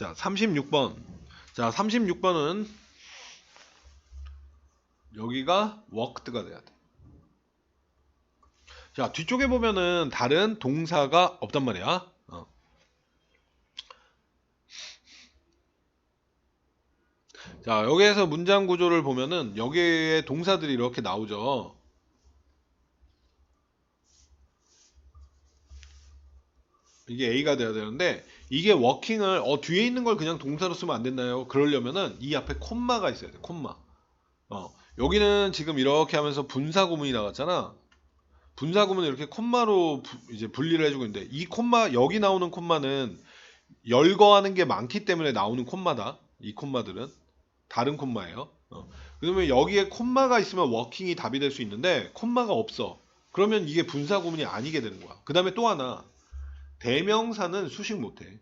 자, 36번. 자, 36번은 여기가 worked가 돼야 돼. 자, 뒤쪽에 보면은 다른 동사가 없단 말이야. 어. 자, 여기에서 문장 구조를 보면은 여기에 동사들이 이렇게 나오죠. 이게 A가 돼야 되는데 이게 워킹을 어 뒤에 있는 걸 그냥 동사로 쓰면 안 됐나요? 그러려면은 이 앞에 콤마가 있어야 돼. 콤마. 어. 여기는 지금 이렇게 하면서 분사 구문이 나갔잖아. 분사 구문을 이렇게 콤마로 부- 이제 분리를 해주고 있는데 이 콤마 여기 나오는 콤마는 열거하는 게 많기 때문에 나오는 콤마다. 이 콤마들은 다른 콤마예요. 어. 그러면 여기에 콤마가 있으면 워킹이 답이 될 수 있는데 콤마가 없어. 그러면 이게 분사 구문이 아니게 되는 거야. 그 다음에 또 하나 대명사는 수식 못해.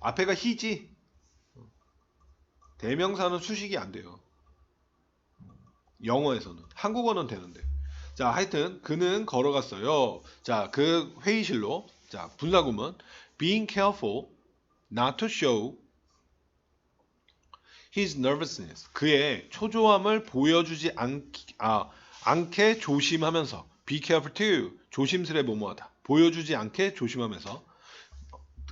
앞에가 히지. 대명사는 수식이 안 돼요. 영어에서는. 한국어는 되는데. 자, 하여튼 그는 걸어갔어요. 자, 그 회의실로. 자, 분사구문. Being careful not to show his nervousness. 그의 초조함을 보여주지 않, 아, 않게 조심하면서. Be careful too. 조심스레 뭐뭐하다. 보여주지 않게 조심하면서.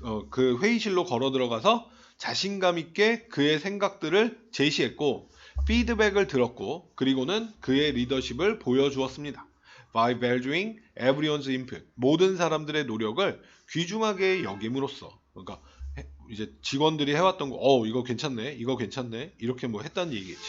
어, 그 회의실로 걸어 들어가서 자신감 있게 그의 생각들을 제시했고 피드백을 들었고 그리고는 그의 리더십을 보여주었습니다. By valuing everyone's input 모든 사람들의 노력을 귀중하게 여김으로써 그러니까 해- 이제 직원들이 해왔던 거, 어 이거 괜찮네, 이거 괜찮네 이렇게 뭐 했다는 얘기겠지.